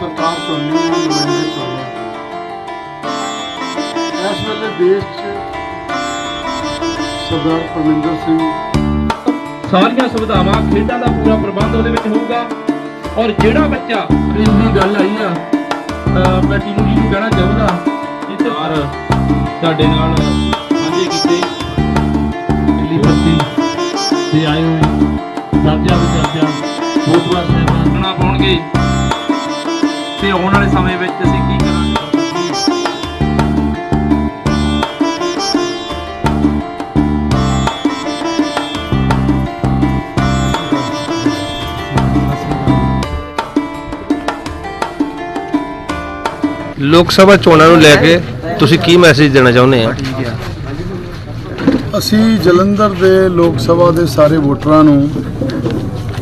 ਸਰਕਾਰ ਚੁਣਨੀ ਹੈ ਨੁਮਾਇੰਦੇ ਚੁਣਨੇ। ਇਸ ਵੇਲੇ ਦੇਸ਼ 'ਚ ਸਰਦਾਰ ਪਰਮਿੰਦਰ ਸਿੰਘ ਸਾਰੀਆਂ ਸੁਵਿਧਾਵਾਂ ਖੇਡਾਂ ਦਾ ਪੂਰਾ ਪ੍ਰਬੰਧ ਉਹਦੇ ਵਿੱਚ ਹੋਊਗਾ। ਔਰ ਜਿਹੜਾ ਬੱਚਾ ਇੰਨੀ ਗੱਲ ਆਈ ਆ ਮੈਂ ਜੀ ਨੂੰ ਕਹਿਣਾ ਚਾਹੁੰਦਾ ਕਿ ਚਾਰ ਸਾਡੇ ਨਾਲ ਸਾਂਝੇ ਕੀਤੇ ਦਿੱਲੀ ਬੱਤੀ ਤੇ ਆਏ ਹੋਏ ਦਰਜਾ ਵੀ ਦਰਜਾ ਬਹੁਤ ਵਾਰ ਸਹਿਬਾਨਾ ਪਾਉਣਗੇ। ਤੇ ਆਉਣ ਵਾਲੇ ਸਮੇਂ ਵਿੱਚ ਅਸੀਂ ਕੀ ਕਰਾਂਗੇ? ਲੋਕ ਸਭਾ ਚੋਣਾਂ ਨੂੰ ਲੈ ਕੇ ਤੁਸੀਂ ਕੀ ਮੈਸੇਜ ਦੇਣਾ ਚਾਹੁੰਦੇ ਆ? ਅਸੀਂ ਜਲੰਧਰ ਦੇ ਲੋਕ ਸਭਾ ਦੇ ਸਾਰੇ ਵੋਟਰਾਂ ਨੂੰ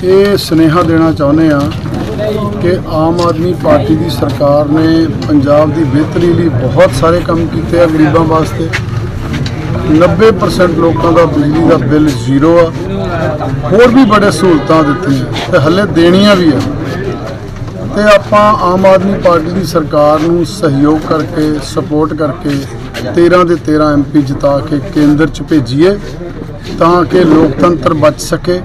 ਇਹ ਸੁਨੇਹਾ ਦੇਣਾ ਚਾਹੁੰਦੇ ਆ ਕਿ ਆਮ ਆਦਮੀ ਪਾਰਟੀ ਦੀ ਸਰਕਾਰ ਨੇ ਪੰਜਾਬ ਦੀ ਬਿਹਤਰੀ ਲਈ ਬਹੁਤ ਸਾਰੇ ਕੰਮ ਕੀਤੇ ਆ ਗਰੀਬਾਂ ਵਾਸਤੇ। 90% ਲੋਕਾਂ ਦਾ ਬਿਜਲੀ ਦਾ ਬਿੱਲ ਜ਼ੀਰੋ ਆ। ਹੋਰ ਵੀ ਬੜੇ ਸਹੂਲਤਾਂ ਦਿੱਤੀਆਂ ਤੇ ਹੱਲੇ ਦੇਣੀਆਂ ਵੀ ਆ। ਤੇ ਆਪਾਂ ਆਮ ਆਦਮੀ ਪਾਰਟੀ ਦੀ ਸਰਕਾਰ ਨੂੰ ਸਹਿਯੋਗ ਕਰਕੇ ਸਪੋਰਟ ਕਰਕੇ 13 ਦੇ 13 ਐਮਪੀ ਜਿਤਾ ਕੇ ਕੇਂਦਰ 'ਚ ਭੇਜੀਏ ਤਾਂ ਕਿ ਲੋਕਤੰਤਰ ਬਚ ਸਕੇ,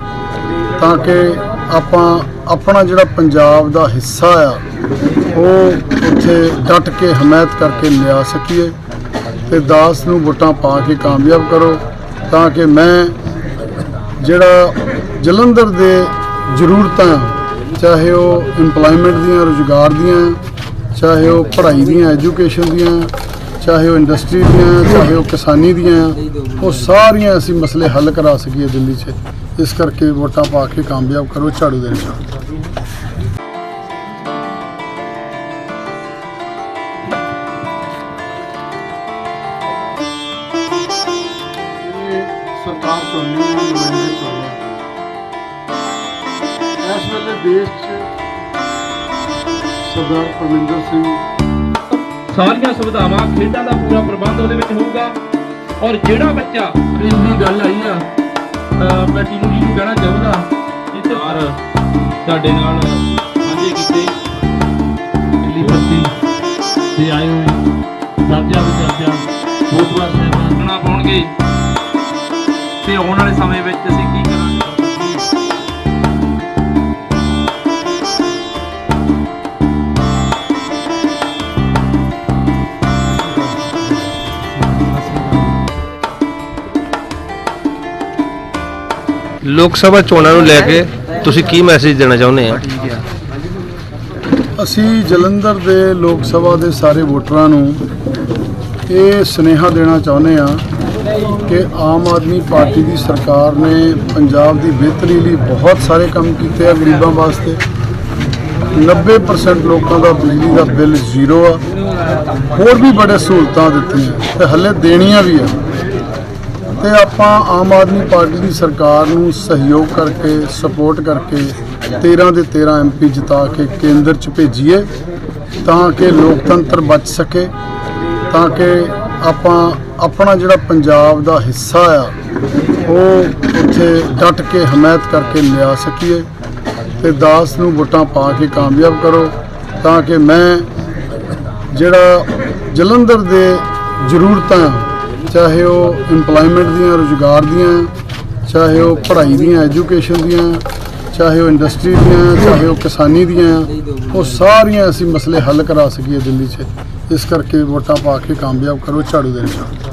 ਤਾਂ ਕਿ ਆਪਾਂ ਆਪਣਾ ਜਿਹੜਾ ਪੰਜਾਬ ਦਾ ਹਿੱਸਾ ਆ, ਉਹ ਉੱਥੇ ਡਟ ਕੇ ਹਮਾਇਤ ਕਰਕੇ ਲਿਆ ਸਕੀਏ ਤੇ ਦਾਸ ਨੂੰ ਵੋਟਾਂ ਪਾ ਕੇ ਕਾਮਯਾਬ ਕਰੋ ਤਾਂ ਕਿ ਮੈਂ ਜਿਹੜਾ ਜਲੰਧਰ ਦੇ ਜ਼ਰੂਰਤਾਂ, ਚਾਹੇ ਉਹ EMPLOYMENT ਦੀਆਂ, ਰੁਜ਼ਗਾਰ ਦੀਆਂ, ਚਾਹੇ ਉਹ ਪੜ੍ਹਾਈ ਦੀਆਂ ਐਜੂਕੇਸ਼ਨ ਦੀਆਂ, ਚਾਹੇ ਉਹ ਇੰਡਸਟਰੀ ਦੀਆਂ, ਚਾਹੇ ਉਹ ਕਿਸਾਨੀ ਦੀਆਂ, ਉਹ ਸਾਰੀਆਂ ਅਸੀਂ ਮਸਲੇ ਹੱਲ ਕਰਾ ਸਕੀਏ ਦਿੱਲੀ 'ਚ। ਇਸ ਕਰਕੇ ਵੋਟਾਂ ਪਾ ਕੇ ਕਾਮਯਾਬ ਕਰੋ ਝਾੜੂ ਦੇ ਨਿਸ਼ਾਨ ਸਰਕਾਰ ਚੁਣਨੀ ਹੈ ਨੁਮਾਇੰਦੇ ਚੁਣਨੇ ਆ। ਇਸ ਵੇਲੇ ਦੇਸ਼ 'ਚ ਸਰਦਾਰ ਪਰਮਿੰਦਰ ਸਿੰਘ ਸਾਰੀਆਂ ਸੁਵਿਧਾਵਾਂ ਖੇਡਾਂ ਦਾ ਪੂਰਾ ਪ੍ਰਬੰਧ ਉਹਦੇ ਵਿੱਚ ਹੋਊਗਾ ਔਰ ਜਿਹੜਾ ਬੱਚਾ ਇੰਨੀ ਗੱਲ ਆਈ ਮੈਂ ਜੀ ਨੂੰ ਕਹਿਣਾ ਚਾਹੁੰਦਾ? ਕਿ ਚਾਰ ਸਾਡੇ ਨਾਲ ਸਾਂਝੇ ਕੀਤੇ ਦਿੱਲੀ ਬੱਤੀ ਤੇ ਆਏ ਹੋਏ ਦਰਜਾ ਵੀ ਦਰਜਾ ਬਹੁਤ ਵਾਰ ਸਹਿਬਾਨਾ ਪਾਉਣਗੇ। ਤੇ ਆਉਣ ਵਾਲੇ ਸਮੇਂ ਵਿੱਚ ਅਸੀਂ ਕੀ ਲੋਕ ਸਭਾ ਚੋਣਾਂ ਨੂੰ ਲੈ ਕੇ ਤੁਸੀਂ ਕੀ ਮੈਸੇਜ ਦੇਣਾ ਚਾਹੁੰਦੇ ਆ ਅਸੀਂ ਜਲੰਧਰ ਦੇ ਲੋਕ ਸਭਾ ਦੇ ਸਾਰੇ ਵੋਟਰਾਂ ਨੂੰ ਇਹ ਸੁਨੇਹਾ ਦੇਣਾ ਚਾਹੁੰਦੇ ਆ ਕਿ ਆਮ ਆਦਮੀ ਪਾਰਟੀ ਦੀ ਸਰਕਾਰ ਨੇ ਪੰਜਾਬ ਦੀ ਬਿਹਤਰੀ ਲਈ ਬਹੁਤ ਸਾਰੇ ਕੰਮ ਕੀਤੇ ਆ ਗਰੀਬਾਂ ਵਾਸਤੇ। 90% ਲੋਕਾਂ ਦਾ ਬਿਜਲੀ ਦਾ ਬਿੱਲ ਜ਼ੀਰੋ ਆ। ਹੋਰ ਵੀ ਬੜੇ ਸਹੂਲਤਾਂ ਦਿੱਤੀਆਂ ਤੇ ਹੱਲੇ ਦੇਣੀਆਂ ਵੀ ਆ। ਤੇ ਆਪਾਂ ਆਮ ਆਦਮੀ ਪਾਰਟੀ ਦੀ ਸਰਕਾਰ ਨੂੰ ਸਹਿਯੋਗ ਕਰਕੇ ਸਪੋਰਟ ਕਰਕੇ 13 ਦੇ 13 ਐਮਪੀ ਜਿਤਾ ਕੇ ਕੇਂਦਰ 'ਚ ਭੇਜੀਏ ਤਾਂ ਕਿ ਲੋਕਤੰਤਰ ਬਚ ਸਕੇ, ਤਾਂ ਕਿ ਆਪਾਂ ਆਪਣਾ ਜਿਹੜਾ ਪੰਜਾਬ ਦਾ ਹਿੱਸਾ ਆ, ਉਹ ਉੱਥੇ ਡਟ ਕੇ ਹਮਾਇਤ ਕਰਕੇ ਲਿਆ ਸਕੀਏ ਤੇ ਦਾਸ ਨੂੰ ਵੋਟਾਂ ਪਾ ਕੇ ਕਾਮਯਾਬ ਕਰੋ ਤਾਂ ਕਿ ਮੈਂ ਜਿਹੜਾ ਜਲੰਧਰ ਦੇ ਜ਼ਰੂਰਤਾਂ ਚਾਹੇ ਉਹ EMPLOYMENT ਦੀਆਂ, ਰੁਜ਼ਗਾਰ ਦੀਆਂ, ਚਾਹੇ ਉਹ ਪੜ੍ਹਾਈ ਦੀਆਂ ਐਜੂਕੇਸ਼ਨ ਦੀਆਂ, ਚਾਹੇ ਉਹ ਇੰਡਸਟਰੀ ਦੀਆਂ, ਚਾਹੇ ਉਹ ਕਿਸਾਨੀ ਦੀਆਂ, ਉਹ ਸਾਰੀਆਂ ਅਸੀਂ ਮਸਲੇ ਹੱਲ ਕਰਾ ਸਕੀਏ ਦਿੱਲੀ 'ਚ। ਇਸ ਕਰਕੇ ਵੋਟਾਂ ਪਾ ਕੇ ਕਾਮਯਾਬ ਕਰੋ ਝਾੜੂ ਦੇ ਨਿਸ਼ਾਨ